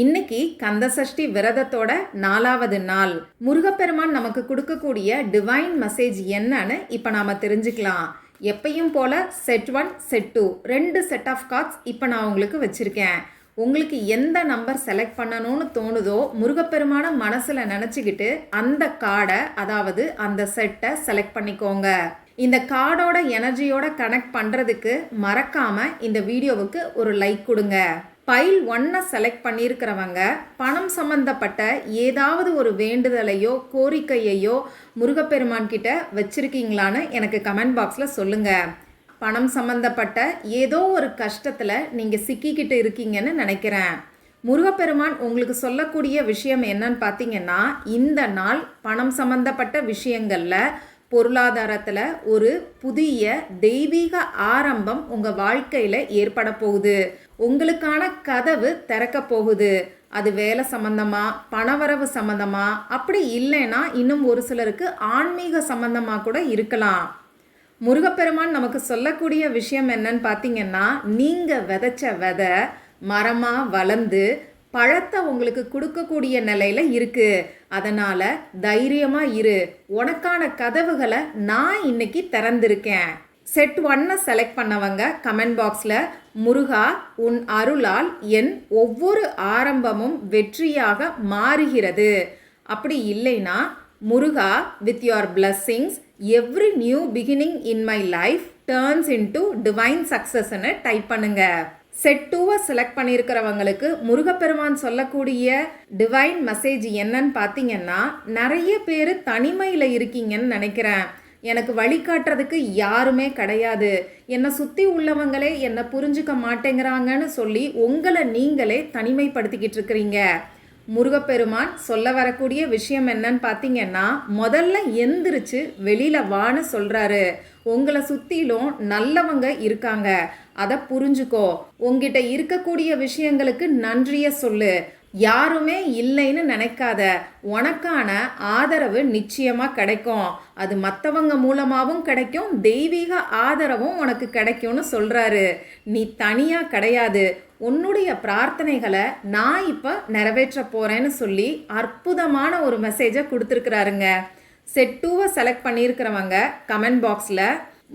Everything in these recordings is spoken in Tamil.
இன்னைக்கு கந்தசஷ்டி விரதத்தோட நாலாவது நாள். முருகப்பெருமான் நமக்கு கொடுக்கக்கூடிய டிவைன் மெசேஜ் என்னன்னு இப்போ நாம் தெரிஞ்சுக்கலாம். எப்பையும் போல செட் ஒன் செட் டூ ரெண்டு செட் ஆஃப் கார்ட்ஸ் இப்போ நான் உங்களுக்கு வச்சுருக்கேன். உங்களுக்கு எந்த நம்பர் செலக்ட் பண்ணணும்னு தோணுதோ முருகப்பெருமான மனசில் நினச்சிக்கிட்டு அந்த கார்டை அதாவது அந்த செட்டை செலக்ட் பண்ணிக்கோங்க. இந்த கார்டோட எனர்ஜியோட கனெக்ட் பண்ணுறதுக்கு மறக்காமல் இந்த வீடியோவுக்கு ஒரு லைக் கொடுங்க. பைல் ஒன்னை செலக்ட் பண்ணியிருக்கிறவங்க பணம் சம்மந்தப்பட்ட ஏதாவது ஒரு வேண்டுதலையோ கோரிக்கையையோ முருகப்பெருமான் கிட்ட வச்சிருக்கீங்களான்னு எனக்கு கமெண்ட் பாக்ஸில் சொல்லுங்கள் பணம் சம்பந்தப்பட்ட ஏதோ ஒரு கஷ்டத்தில் நீங்கள் சிக்கிக்கிட்டு இருக்கீங்கன்னு நினைக்கிறேன். முருகப்பெருமான் உங்களுக்கு சொல்லக்கூடிய விஷயம் என்னன்னு பார்த்தீங்கன்னா இந்த நாள் பணம் சம்பந்தப்பட்ட விஷயங்களில் பொருளாதாரத்தில் ஒரு புதிய தெய்வீக ஆரம்பம் உங்கள் வாழ்க்கையில் ஏற்பட போகுது. உங்களுக்கான கதவு திறக்க போகுது. அது வேலை சம்பந்தமா பணவரவு சம்பந்தமா அப்படி இல்லைன்னா இன்னும் ஒரு சிலருக்கு ஆன்மீக சம்மந்தமாக கூட இருக்கலாம். முருகப்பெருமான் நமக்கு சொல்லக்கூடிய விஷயம் என்னன்னு பார்த்தீங்கன்னா நீங்கள் விதைச்ச விதை மரமாக வளர்ந்து பழத்தை உங்களுக்கு கொடுக்கக்கூடிய நிலையில் இருக்குது அதனால் தைரியமாக இரு. உனக்கான கதவுகளை நான் இன்னைக்கு திறந்திருக்கேன். செட் ஒன்னை செலக்ட் பண்ணவங்க கமெண்ட் பாக்ஸில் முருகா உன் அருளால் என் ஒவ்வொரு ஆரம்பமும் வெற்றியாக மாறுகிறது. அப்படி இல்லைன்னா Muruga with your blessings every new beginning in my life turns into divine சக்ஸஸ்ன்னு type பண்ணுங்க. செட் டூவை செலக்ட் பண்ணியிருக்கிறவங்களுக்கு முருகப்பெருமான் சொல்லக்கூடிய டிவைன் மெசேஜ் என்னன்னு பார்த்தீங்கன்னா நிறைய பேர் தனிமையில் இருக்கீங்கன்னு நினைக்கிறேன். எனக்கு வழிகாட்டுறதுக்கு யாருமே கிடையாது. என்னை சுற்றி உள்ளவங்களே என்னை புரிஞ்சுக்க மாட்டேங்கிறாங்கன்னு சொல்லி உங்களை நீங்களே தனிமைப்படுத்திக்கிட்டு இருக்கிறீங்க. முருகப்பெருமான் சொல்ல வரக்கூடிய விஷயம் என்னன்னு பார்த்தீங்கன்னா முதல்ல எந்திரிச்சு வெளியில் வான்னு சொல்கிறாரு உங்களை சுற்றிலும் நல்லவங்க இருக்காங்க. அதை புரிஞ்சுக்கோ. உங்ககிட்ட இருக்கக்கூடிய விஷயங்களுக்கு நன்றியை சொல்லு. யாருமே இல்லைன்னு நினைக்காத. உனக்கான ஆதரவு நிச்சயமாக கிடைக்கும். அது மற்றவங்க மூலமாகவும் கிடைக்கும். தெய்வீக ஆதரவும் உனக்கு கிடைக்கும்னு சொல்கிறாரு நீ தனியாக கிடையாது. உன்னுடைய பிரார்த்தனைகளை நான் இப்போ நிறைவேற்ற போகிறேன்னு சொல்லி அற்புதமான ஒரு மெசேஜை கொடுத்துருக்குறாருங்க. செட் டூவை செலக்ட் பண்ணியிருக்கிறவங்க கமெண்ட் பாக்ஸில்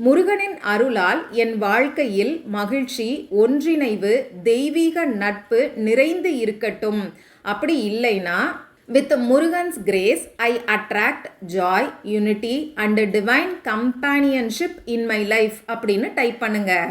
முருகனின் அருளால் என் வாழ்க்கையில் மகிழ்ச்சி ஒன்றிணைவு தெய்வீக நட்பு நிறைந்து இருக்கட்டும். அப்படி இல்லைன்னா with Murugan's grace I attract joy unity and divine companionship in my life அப்படின்னு டைப் பண்ணுங்கள்